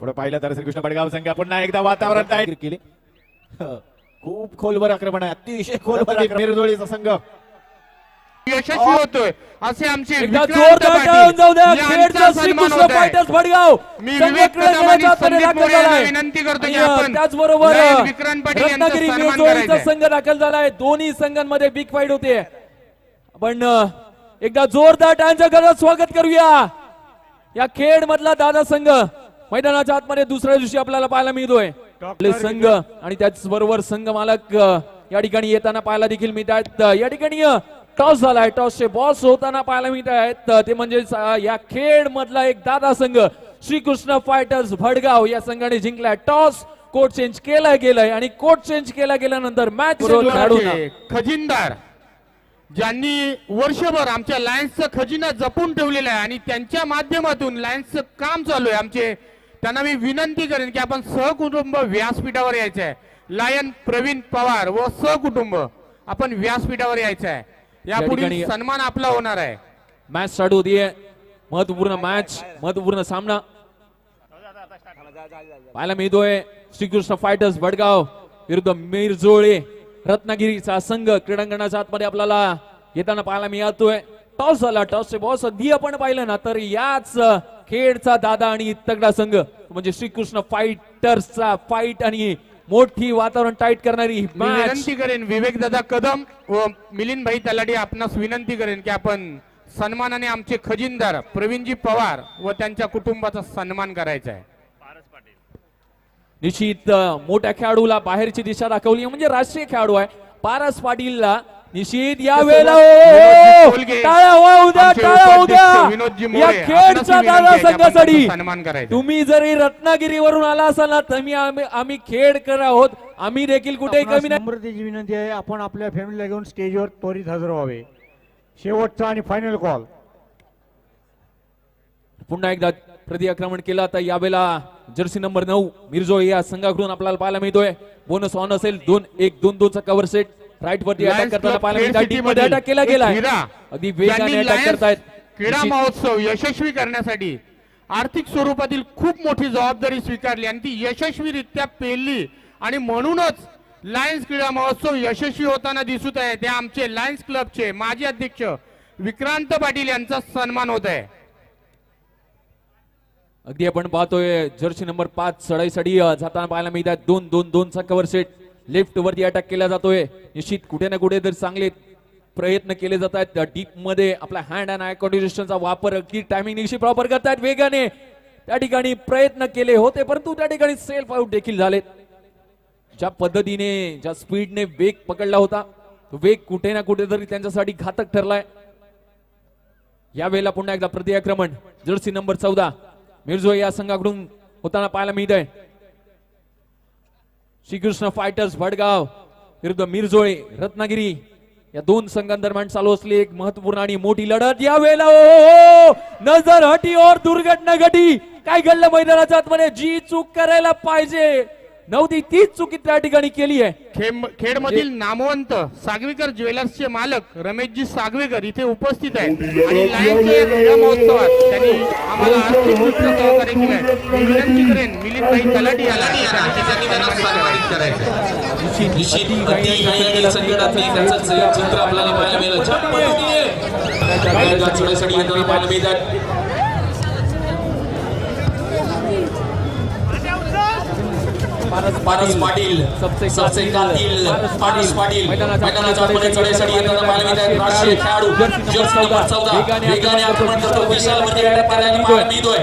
पुढे पाहिलं तर श्रीकृष्ण बडगाव संघ पुन्हा एकदा वातावरण तयार केले. खूप खोलवर आक्रमण आहे. अतिशय खोलवर. मिरजोळीचा संघ. यशस्वी होतोय. असे आमचे विनंती करतो त्याचबरोबर रत्नागिरी मिरजोळीचा संघ दाखल झालाय. दोन्ही संघांमध्ये बिग फाईट होते. पण एकदा जोरदार टाळ्यांच्या गरज स्वागत करूया. या खेड मधला दादा संघ. मैदानाच्या आतमध्ये दुसऱ्या दिवशी आपल्याला पाहायला मिळतोय. आपले संघ आणि त्याचबरोबर संघ मालक या ठिकाणी येताना पाहायला देखील मिळत आहेत या ठिकाणी टॉस झालाय. टॉसचे बॉस होताना पाहायला मिळत आहेत ते म्हणजे या खेड मधला एक दादा संघ. श्रीकृष्ण फायटर्स भडगाव या संघाने जिंकलाय. टॉस कोट चेंज केला गेलाय आणि कोट चेंज केला गेल्यानंतर मॅच खजिनदार ज्यांनी वर्षभर आमच्या लायन्सचं खजिना जपून ठेवलेला आहे आणि त्यांच्या माध्यमातून लायन्सचं काम चालू आहे. आमचे त्यांना मी विनंती करेन की आपण सहकुटुंब व्यासपीठावर यायचं आहे लायन प्रवीण पवार व सहकुटुंब आपण व्यासपीठावर यायचं आहे ठिकाणी- सन्मान आपला होणार आहे. मॅच स्टार्ट होतीये महत्त्वपूर्ण मॅच महत्त्वपूर्ण सामना. पाहायला मिळतोय श्रीकृष्ण फायटर्स भडगाव विरुद्ध मिरजोळे रत्नागिरीचा संघ क्रीडांगणाच्या आतमध्ये आपल्याला येताना पाहायला मिळतोय. टॉस झाला टॉसचे बॉस अगदी आपण पाहिलं ना तर याच खेडचा दादा आणि तगडा संघ. म्हणजे श्रीकृष्ण फायटर्सचा फाईट आणि मोठी वातावरण टाईट करणारी विनंती करेन विवेक दादा कदम व मिलिंद भाई तलाठी आपणास विनंती करेन की आपण सन्मानाने आमचे खजिनदार प्रवीणजी पवार व त्यांच्या कुटुंबाचा सन्मान करायचा आहे. निश्चित मोठ्या खेळाडूला बाहेरची दिशा दाखवली. म्हणजे राष्ट्रीय खेळाडू आहे. पारस पाटीलला निश्चित या वेळेला विनोदजी ओ, कोलगे, टाळ्या वाजवू द्या आमचे टाळ्या वाजवू द्या उपाध्यक्ष विनोदजी मोरे, या विनंती दादा संघासाठी त्यांचा सन्मान करायचा. तुम्ही जरी रत्नागिरीवरून आला असाल ना तर मी आम्ही आम्ही खेड आहोत. आम्ही देखील कुठेही कमी नाही. विनंती आहे आपण आपल्या फॅमिलीला घेऊन स्टेजवर त्वरित हजर व्हावे. शेवटचा आणि फायनल कॉल पुन्हा एकदा प्रति आक्रमण केलं. आता यावेळेला जर्सी नंबर नऊ मिरजो या संघाकडून आपल्याला पाहायला मिळतोय. बोनस ऑन असेल दोन एक दोन दोनचा कव्हर सेट राईट वरती अटॅक करताना क्लब पाहायला खेड मिळतात सिटी टीममध्ये. मधील अटॅक केला हिरा, अगदी वेगाने अटॅक करतायत. क्रीडा महोत्सव यशस्वी करण्यासाठी आर्थिक स्वरूपातील खूप मोठी जबाबदारी स्वीकारली आणि ती यशस्वीरित्या पेलली. आणि म्हणूनच लायन्स क्रीडा महोत्सव यशस्वी होताना दिसत आहे. ते आमचे लायन्स क्लबचे माजी अध्यक्ष विक्रांत पाटील यांचा सन्मान होत आहे. अगदी आपण पाहतोय जर्सी नंबर पाच सडाईसाठी जाताना पाहायला मिळतात. दोन दोन दोनचा कव्हर सेट लेफ्ट वरती अटॅक केला जातोय. निश्चित कुठे ना कुठे तर चांगले प्रयत्न केले जात आहेत डीपमध्ये आपला हँड अँड आय कॉन्डिशनचा वापर अगदी टायमिंग निश्चित प्रॉपर करतायत वेगाने. त्या ठिकाणी प्रयत्न केले होते परंतु त्या ठिकाणी सेल्फ आउट देखील झालेत. ज्या पद्धतीने ज्या स्पीडने वेग पकडला होता तो वेग कुठे ना कुठे तरी त्यांच्यासाठी घातक ठरलाय. या वेळेला पुन्हा एकदा प्रतिआक्रमण जर्सी नंबर चौदा. मिर्झो या संघाकडून होताना पाहायला मिळत आहे श्रीकृष्ण फायटर्स भडगाव विरुद्ध मिरजोळे रत्नागिरी. या दोन संघांदरम्यान चालू असली एक महत्त्वपूर्ण आणि मोठी लढत. या वेळेला ओ, नजर हटी और दुर्घटना घटी काय घडलं मैदानाच्या आतमध्ये? जी चूक करायला पाहिजे. नव्हती तीच चुकी त्या ठिकाणी केली आहे खेड मधील नामवंत सागवेकर ज्वेलर्सचे मालक रमेशजी सागवेकर इथे उपस्थित आहेत आणि लायन्सच्या महोत्सवात त्यांनी आम्हाला सहकार्य विनंती करेन मिलिंदभाई तलाटी याला चित्र आपल्याला पाहायला मिळालं पारस पाटील. सबसे सबसे कातील. पारस पाटील. मैदानाच्या आतमध्ये चढाईसाठी येताना पाहायला मिळतात राष्ट्रीय खेळाडू. जर्सी नंबर चौदा. वेगाने आक्रमण करतो विशाल मध्ये अटॅक करायला पाहायला मिळतोय.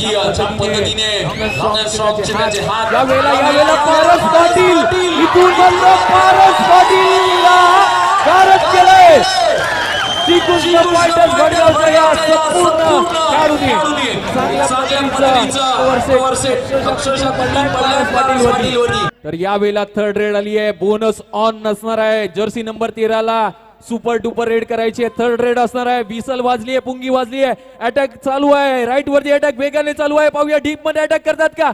ज्या पद्धतीने. स्ट्रॉक चिन्हाचे हात. या वेळेला या वेळेला पारस पाटील. इथून बंद पारस पाटील केलंय. श्रीकृष्ण फायटर्स भडगावच्या या संपूर्ण खेळाडूंनी तर यावेळेला थर्ड रेड आली आहे. बोनस ऑन नसणार आहे. जर्सी नंबर तेराला सुपर डुपर रेड करायची आहे. थर्ड रेड असणार आहे. विसल वाजली आहे पुंगी वाजली आहे. अटॅक चालू आहे. राईट वरती अटॅक वेगाने चालू आहे. पाहूया डीपमध्ये अटॅक करतात का?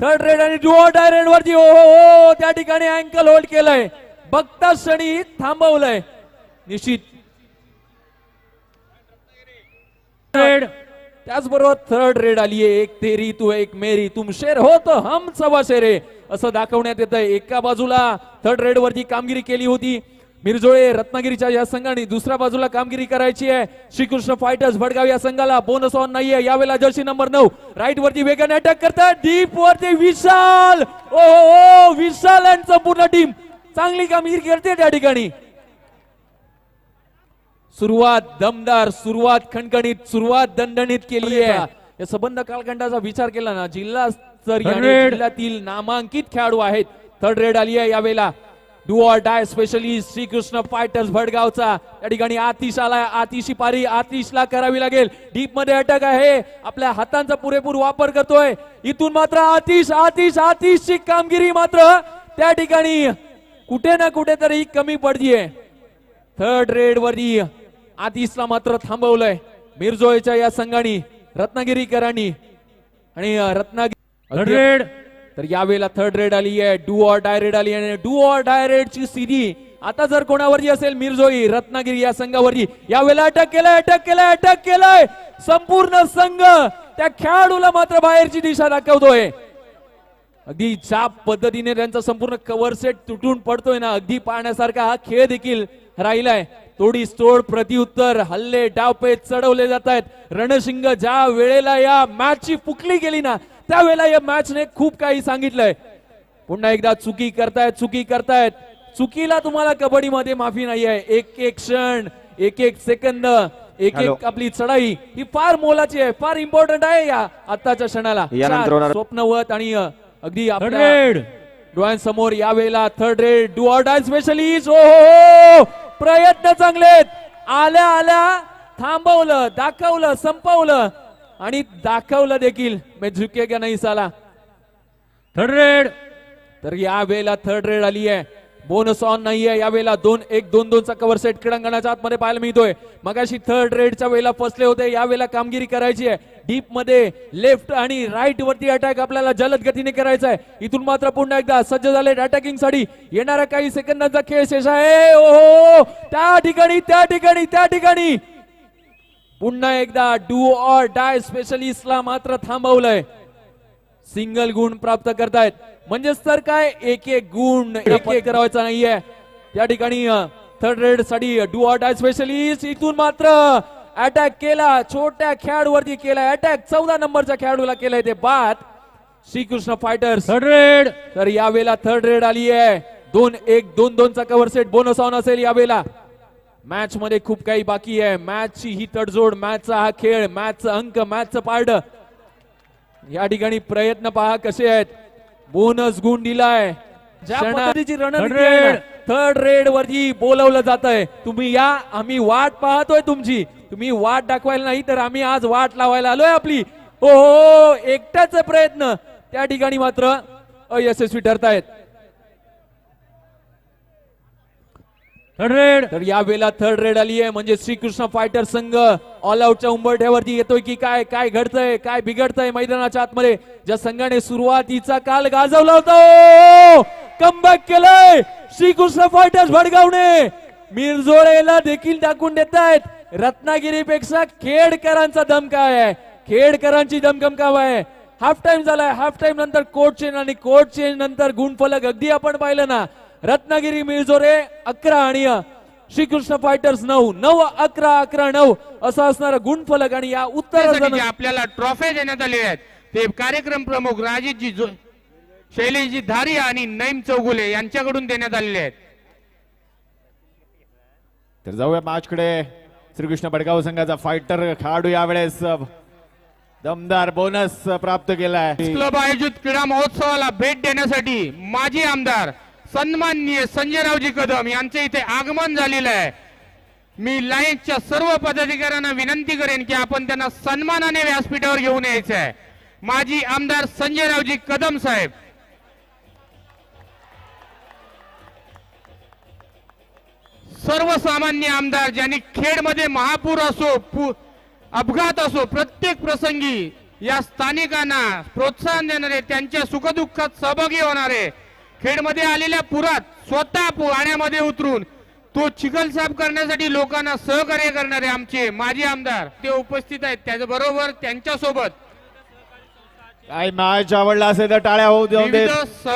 थर्ड रेड आणि डुओ डायरेड वरती. ओ हो, हो. त्या ठिकाणी अँकल होल्ड केलंय. बघता क्षणी थांबवलंय. निश्चित रेड त्याचबरोबर थर्ड रेड आली आहे. एक तेरी तू एक मेरी तुम शेर हो तो हम सवा शेरे. असं दाखवण्यात येतं एका बाजूला थर्ड रेड वरती कामगिरी केली होती. मिरजोळे रत्नागिरीच्या या संघाने दुसऱ्या बाजूला कामगिरी करायची आहे. श्रीकृष्ण फायटर्स भडगाव या संघाला बोनस ऑन नाहीये. यावेळेला जर्सी नंबर नऊ. राईट वरती वेगाने अटॅक करतात डीप वरती विशाल. ओ ओ विशाल यांचं पूर्ण टीम चांगली कामगिरी करते त्या ठिकाणी. सुरुवात दमदार सुरुवात खणखणीत सुरुवात दणदणीत केली आहे. या संबंध कालखंडाचा विचार केला ना जिल्हा. जिल्ह्यातील नामांकित खेळाडू आहेत. थर्ड रेड आली आहे यावेळेला. Do or die specialist Shrikrishna fighters भडगावचा. या ठिकाणी आतिश आलाय. आतिशी पारी आतिशला करावी लागेल. डीपमध्ये अटक आहे. आपल्या हातांचा पुरेपूर वापर करतोय. इथून मात्र आतिश आतिश आतिशची कामगिरी मात्र त्या ठिकाणी कुठे ना कुठे तरी कमी पडतीये. थर्ड रेड वरती आतिशला मात्र थांबवलंय. मिरजोळच्या या संघाने रत्नागिरीकरांनी. आणि रत्नागिरी थर्ड रेड तर यावेळेला थर्ड रेड आली आहे डू ऑर डाय रेड आली आहे. आणि डू ऑर डाय रेडची सीधी आता जर कोणावरती असेल मिरजोई रत्नागिरी या संघावरती. यावेळेला अटक केलाय अटक केलाय अटक केलाय. संपूर्ण संघ त्या खेळाडूला मात्र बाहेरची दिशा दाखवतोय. अगदी ज्या पद्धतीने त्यांचा संपूर्ण कव्हर सेट तुटून पडतोय ना. अगदी पाहण्यासारखा हा खेळ देखील राहिलाय. तोडी तोड प्रत्युत्तर हल्ले डावपे चढवले जात आहेत रणशिंग ज्या वेळेला या मॅचची फुकली गेली ना त्यावेळेला या मॅचने खूप काही सांगितलंय. पुन्हा एकदा चुकी करतायत चुकी करतायत. चुकीला तुम्हाला कबड्डीमध्ये माफी नाही आहे एक एक क्षण एक एक सेकंद एक एक आपली चढाई ही फार मोलाची आहे फार इम्पॉर्टंट आहे या आताच्या क्षणाला. स्वप्नवत आणि अगदी डोळ्यांसमोर यावेळेला third raid do or die specialist ओ हो. प्रयत्न चांगलेत आल्या आल्या थांबवलं दाखवलं संपवलं आणि दाखवलं देखील. मैं झुकेगा नाही साला? थर्ड रेड तर या वेळेला थर्ड रेड आली आहे. बोनस ऑन नाहीये. यावेळेला दोन एक दोन दोनचा कव्हर सेट क्रीडांगणाच्या आतमध्ये पाहायला मिळतोय. मगाशी थर्ड रेडच्या वेळेला फसले होते. यावेळेला कामगिरी करायची आहे. डीपमध्ये लेफ्ट आणि राईट वरती अटॅक आपल्याला जलद गतीने करायचा आहे. इथून मात्र पुन्हा एकदा सज्ज झाले अटॅकिंगसाठी येणारा काही सेकंदाचा खेळ शेष आहे. ओहो हो, हो. त्या ठिकाणी त्या ठिकाणी त्या ठिकाणी. पुन्हा एकदा डू ऑर डाय स्पेशलिस्टला मात्र थांबवलंय. सिंगल गुण प्राप्त करतायत. म्हणजेच तर काय एक एक गुण एक एक करावायचा नाहीये. त्या ठिकाणी थर्ड रेडसाठी डू ऑर डाय स्पेशलिस्ट इथून मात्र अटॅक केला छोट्या खेळाडूवरती केलाय अटॅक चौदा नंबरच्या खेळाडूला केलाय ते बाद श्रीकृष्ण फायटर्स थर्ड रेड तर यावेळेला थर्ड रेड आली आहे दोन एक दोन दोनचा कव्हर सेट बोनस ऑन असेल यावेळेला. मॅच मध्ये खूप काही बाकी आहे. मॅचची ही तडजोड मॅचचा हा खेळ मॅचचा अंक मॅचचं पारड. या ठिकाणी प्रयत्न पहा कसे आहेत. बोनस गुण दिलाय. थर्ड रेड वरती बोलवलं जात आहे तुम्ही या आम्ही वाट पाहतोय तुमची. तुम्ही वाट दाखवायला नाही तर आम्ही आज वाट लावायला आलोय आपली. हो एकट्याच प्रयत्न. त्या ठिकाणी मात्र अयशस्वी ठरतायत. थर्ड रेड तर या वेळेला थर्ड रेड आली आहे. म्हणजे श्रीकृष्ण फायटर संघ ऑल आउटच्या उंबरठ्यावरती येतोय की काय काय घडतंय काय बिघडतंय मैदानाच्या आतमध्ये. ज्या संघाने सुरुवातीचा काल गाजवला होता कमबॅक केलंय श्रीकृष्ण फायटर्स भडगावणे मिरजोळेला देखील टाकून देत आहेत. रत्नागिरीपेक्षा खेडकरांचा दम काय आहे? खेडकरांची दमकम काय आहे? हाफ टाइम झालाय. हाफ टाइम नंतर कोर्ट चेंज आणि कोर्ट चेंज नंतर गुणफलक. अगदी आपण पाहिलं ना रत्नागिरी मिरजोरे अकरा आणि श्रीकृष्ण फायटर्स नऊ. नऊ अकरा अकरा नऊ. असं असणार गुणफलक आणि या उत्तर आपल्याला ट्रॉफी देण्यात आले आहेत ते कार्यक्रम प्रमुख राजेशजी जो शैलेशजी धारिया आणि नईम चौगुले यांच्याकडून देण्यात आलेले आहेत. तर जाऊया मॅचकडे श्रीकृष्ण बडगाव संघाचा फायटर खेळाडू यावेळेस दमदार बोनस प्राप्त केलाय. क्लब आयोजित क्रीडा महोत्सवाला भेट देण्यासाठी माजी आमदार सन्माननीय संजयरावजी कदम यांचे इथे आगमन झालेलं आहे. मी लाईनच्या सर्व पदाधिकाऱ्यांना विनंती करेन की आपण त्यांना सन्मानाने व्यासपीठावर घेऊन यायचं आहे. माजी आमदार संजयरावजी कदम साहेब. सर्वसामान्य आमदार ज्यांनी खेडमध्ये महापूर असो अपघात असो प्रत्येक प्रसंगी या स्थानिकांना प्रोत्साहन देणारे त्यांच्या सुखदुःखात सहभागी होणारे खेडमध्ये आलेल्या पुरात स्वतः पाण्यामध्ये उतरून तो चिखल साफ करण्यासाठी लोकांना सहकार्य करणारे आमचे माजी आमदार ते उपस्थित आहेत. त्याचबरोबर त्यांच्यासोबत काय मॅच आवडला असेल तर टाळ्या होऊ देऊन देत.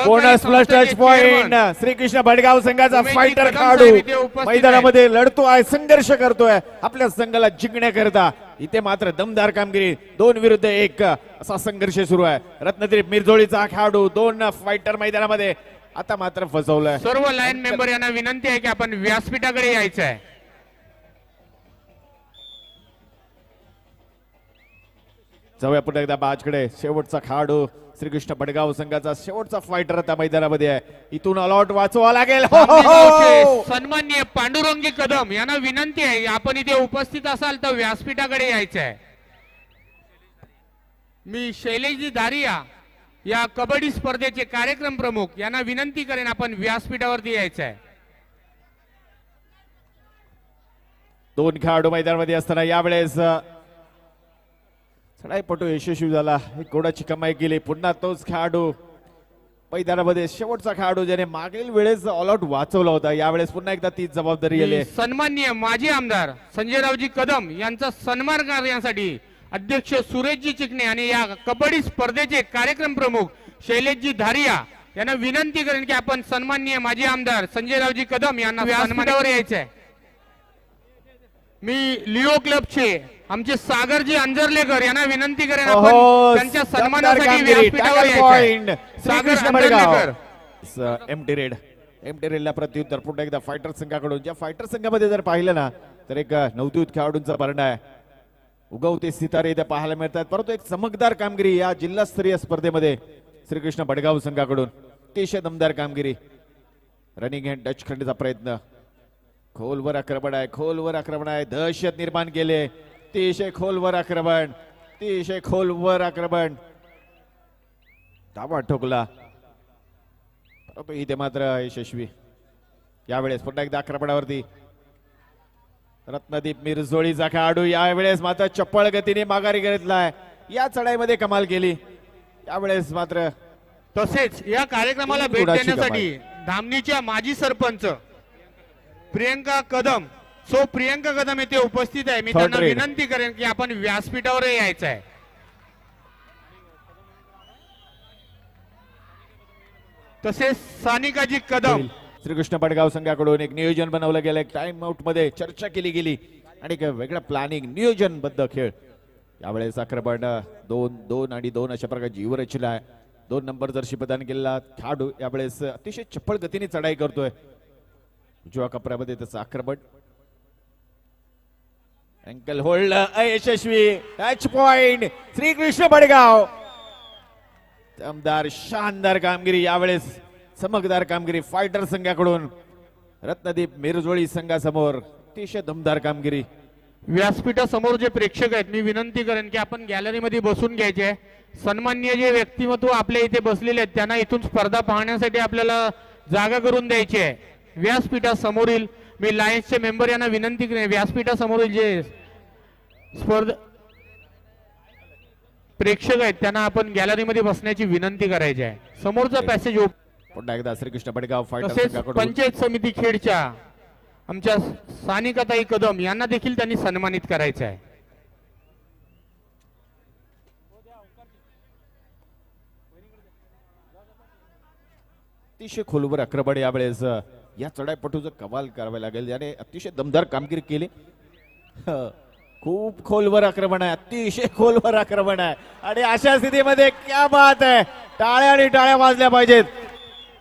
Bonus plus touch point Shrikrishna Bhadgaon संघाचा फायटर खेळाडू. मैदानामध्ये लढतो आहे संघर्ष करतोय. आपल्या संघाला जिंकण्याकरता इथे मात्र दमदार कामगिरी. दोन विरुद्ध एक. असा संघर्ष सुरू आहे. रत्नदीप मिरजोळीचा खेळाडू दोन फायटर मैदानामध्ये आता मात्र फसवलंय. सर्व लाईन मेंबर यांना विनंती आहे की आपण व्यासपीठाकडे यायचं आहे जाऊया पुन्हा एकदा बाजकडे. शेवटचा खेळाडू श्रीकृष्ण भडगाव संघाचा शेवटचा फायटर आता मैदानामध्ये आहे. इथून अलॉट वाचवा लागेल. हो, हो, हो. सन्माननीय पांडुरंगी कदम यांना विनंती आहे आपण इथे उपस्थित असाल तर व्यासपीठाकडे यायचं आहे मी शैलेशजी धारिया या कबड्डी स्पर्धेचे कार्यक्रम प्रमुख यांना विनंती करेन आपण व्यासपीठावरती यायचं आहे दोन खेळाडू मैदानामध्ये असताना यावेळेस चढाईपटू यशस्वी झाला. एक गोडाची कमाई केली. पुन्हा तोच खेळाडू मैदानामध्ये शेवटचा खेळाडू ज्याने मागील वेळेस ऑल आउट वाचवला होता. यावेळेस पुन्हा एकदा तीच जबाबदारी आली. सन्माननीय माजी आमदार संजयरावजी कदम यांचा सन्मान करण्यासाठी अध्यक्ष सुरेशजी चिकणे आणि या कबड्डी स्पर्धेचे कार्यक्रम प्रमुख शैलेशजी धारिया यांना विनंती करेन की आपण सन्माननीय माजी आमदार संजयरावजी कदम यांना व्यासपीठावर यायचं आहे मी लिओ क्लबचे आमचे सागरजी अंजरलेकर यांना विनंती करेन आपण त्यांच्या सन्मानासाठी. व्यासपीठावर यायचं. Sagar Anjarlekar. M T raid. M T रेडला प्रत्युत्तर पुन्हा एकदा फायटर संघाकडून. ज्या फायटर संघामध्ये जर पाहिलं ना तर एक नवद्यूत खेळाडूंचा भरणा आहे. उगवते सितारे इथे पाहायला मिळतात. परंतु एक चमकदार कामगिरी या जिल्हास्तरीय स्पर्धेमध्ये श्रीकृष्ण भडगाव संघाकडून. अतिशय दमदार कामगिरी. रनिंग हँड टच खंडीचा प्रयत्न. खोलवर आक्रमण आहे खोलवर आक्रमण आहे. दहशत निर्माण केले. अतिशय खोलवर आक्रमण. अतिशय खोलवर आक्रमण. धावा ठोकला. परंतु इथे मात्र यशस्वी. यावेळेस पुन्हा एकदा आक्रमणावरती रत्नदीप मिरजोळीचा खेळाडू यावेळेस मात्र चप्पळ गतीने माघारी घेतलाय. या चढाईमध्ये कमाल केली. यावेळेस मात्र तसेच या कार्यक्रमाला भेट देण्यासाठी धामणीच्या माजी सरपंच प्रियंका कदम. सो प्रियंका कदम येथे उपस्थित आहे. मी त्यांना. विनंती करेन की आपण व्यासपीठावर यायचं आहे तसेच सानिकाजी कदम. श्रीकृष्ण पडगाव संघाकडून एक नियोजन बनवलं गेलं. एक टाइम आउटमध्ये चर्चा केली गेली. आणि एक वेगळं प्लॅनिंग नियोजनबद्ध खेळ. यावेळेस आक्रमण दोन दोन आणि दोन अशा प्रकारची जीवरचना आहे. दोन नंबर जर्सी प्रदान केलेला खेळाडू यावेळेस अतिशय चप्पळ गतीने चढाई करतोय. उजव्या कपड्यामध्ये त्याचं आक्रमण अँकल होल्ड अयशस्वी. टच पॉइंट श्रीकृष्ण बडगाव दमदार शानदार कामगिरी यावेळेस चमकदार कामगिरी फायटर संघाकडून. रत्नदीप मिरजोळी संघासमोर अतिशय दमदार कामगिरी. व्यासपीठासमोर जे प्रेक्षक आहेत मी विनंती करेन की आपण गॅलरीमध्ये बसून घ्यायचे. सन्मान्य जे व्यक्तिमत्व आपल्या इथे बसलेले आहेत त्यांना इथून स्पर्धा पाहण्यासाठी आपल्याला जागा करून द्यायची आहे. व्यासपीठासमोरील मी लायन्सचे मेंबर यांना विनंती करेन व्यासपीठासमोरील जे स्पर्धा प्रेक्षक आहेत त्यांना आपण गॅलरीमध्ये बसण्याची विनंती करायची आहे. समोरचा पॅसेज पुन्हा एकदा श्रीकृष्ण बडगाव फायटर तसेच पंचायत समिती खेडच्या आमच्या सानिकाताई कदम यांना देखील त्यांनी सन्मानित करायचं आहे. अतिशय खोलवर आक्रमण यावेळेस या चढाईपटूचं कमाल करावे लागेल. याने अतिशय दमदार कामगिरी केली. खूप खोलवर आक्रमण आहे अतिशय खोलवर आक्रमण आहे. आणि अशा स्थितीमध्ये क्या बात आहे. टाळ्या आणि टाळ्या वाजल्या पाहिजेत.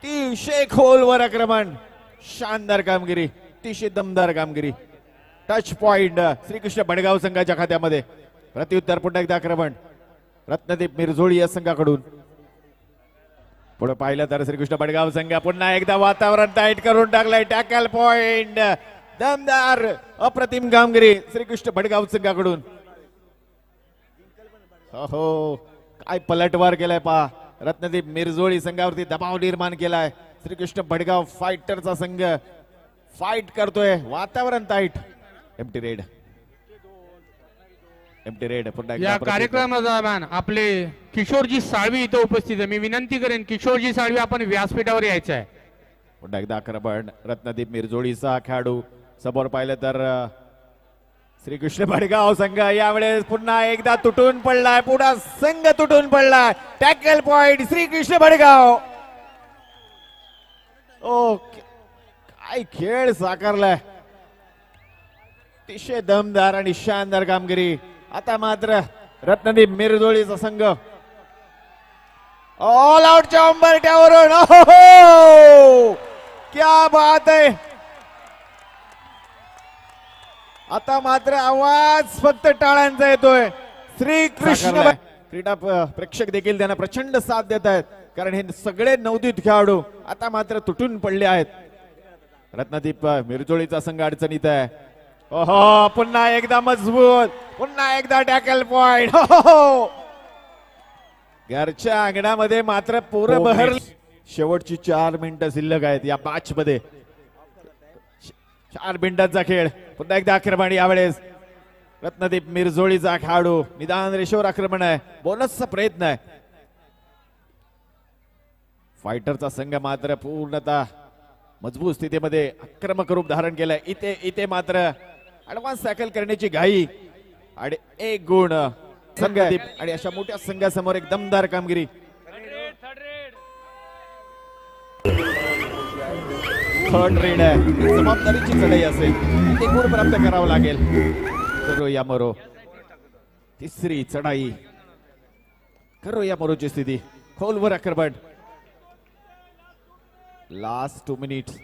अतिशय खोलवर आक्रमण. शानदार कामगिरी अतिशय दमदार कामगिरी. टच पॉइंट श्रीकृष्ण भडगाव संघाच्या खात्यामध्ये. प्रत्युत्तर पुन्हा एकदा आक्रमण. रत्नदीप मिरजोळी या संघाकडून. पुढे पाहिलं तर श्रीकृष्ण भडगाव संघ पुन्हा एकदा वातावरण टाईट करून टाकलंय. टॅकल पॉइंट दमदार अप्रतिम कामगिरी श्रीकृष्ण भडगाव संघाकडून. हो, हो. काय पलटवार केलाय पहा रत्नदीप मिरजोळी संघावरती दबाव निर्माण केलाय. श्रीकृष्ण बडगाव फायटरचा संघ फाईट करतोय. वातावरण tight MT raid MT raid पुन्हा या प्रत्युत्तर. कार्यक्रमादरम्यान आपले किशोरजी साळवी इथं उपस्थित आहे. मी विनंती करेन किशोरजी साळवी आपण व्यासपीठावर यायचं आहे पुन्हा एकदा आक्रमण रत्नदीप मिरजोळीचा खेळाडू समोर पाहिलं तर श्रीकृष्ण भडगाव संघ यावेळेस पुन्हा एकदा तुटून पडलाय. पुन्हा संघ तुटून पडलाय. Tackle point Shrikrishna Bhadgaon. ओ काय खेळ साकारलाय. अतिशय दमदार आणि शानदार कामगिरी. आता मात्र रत्नदीप मिरजोळीचा संघ. ऑल आउटच्या उंबरट्यावरून oh, oh. क्या बात आहे. आता मात्र आवाज फक्त टाळ्यांचा येतोय. श्री कृष्ण क्रीडा प्रेक्षक देखील त्यांना प्रचंड साथ देत आहेत. कारण हे सगळे नवदीत खेळाडू आता मात्र तुटून पडले आहेत. रत्नदीप मिरजोळीचा संघ अडचणीत आहे. ओहो पुन्हा एकदा मजबूत. पुन्हा एकदा टॅकल पॉइंट हो घरच्या अंगणामध्ये मात्र पोरं हो, बहर. शेवटची चार मिनिटं शिल्लक आहेत या मॅच मध्ये. चार बिंडाचा खेळ. पुन्हा एकदा आक्रमण यावेळेस. रत्नदीप मिरजोळीचा खेळाडू. निदान रेषेवर आक्रमण आहे. बोनसचा प्रयत्न आहे. फायटरचा संघ मात्र पूर्णतः मजबूत स्थितीमध्ये आक्रमक रूप धारण केलंय. इथे इथे मात्र ऍडव्हान्स टॅकल करण्याची घाई आणि एक गुण. संघ आणि अशा मोठ्या संघासमोर एक दमदार कामगिरी. थर्ड रेड आहे. जबाबदारीची चढाई असेल. ते गुण प्राप्त करावं लागेल. करो या मरो. तिसरी चढाई. करो या मरोची स्थिती. खोलवर अकरबट लास्ट टू मिनिट्स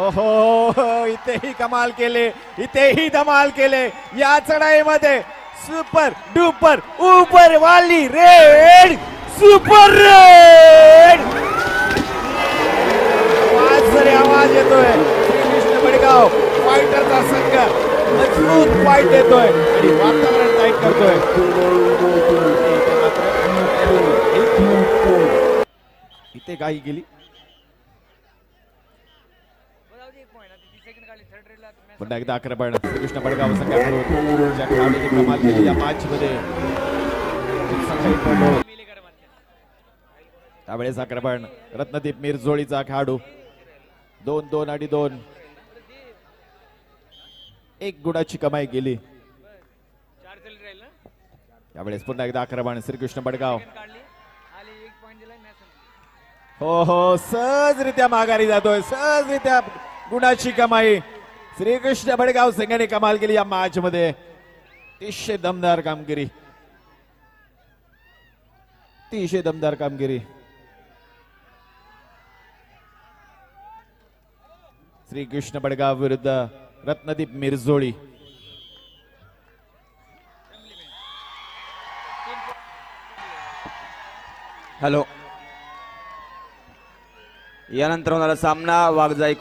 ओहो इथेही कमाल केले. इथेही धमाल केले. या चढाईमध्ये सुपर डुपर उपर वाली रेड सुपर रेड आवाज जरी आवाज येतोय. श्रीकृष्ण बडगाव फायटरचा संघ मजबूत फाईट देतोय आणि वातावरण टाईट करतोय. इथे गाई गेली. पुन्हा एकदा आक्रमण श्रीकृष्ण बडगाव संघाकडून ज्या कमाल केली या मॅच मध्ये त्यावेळेस आक्रमण रत्नदीप मिरजोळीचा खेळाडू. दोन दोन आणि दोन. एक गुणाची कमाई गेली यावेळेस पुन्हा एकदा आक्रमण श्रीकृष्ण बडगाव. हो हो सहजरित्या माघारी जातोय. सहजरित्या गुणाची कमाई. श्रीकृष्ण भडगाव संघाने कमाल केली या मॅच मध्ये. अतिशय दमदार कामगिरी. अतिशय दमदार कामगिरी. श्रीकृष्ण बडगाव विरुद्ध रत्नदीप मिरजोळी. हॅलो. यानंतर होणारा सामना वाघजाई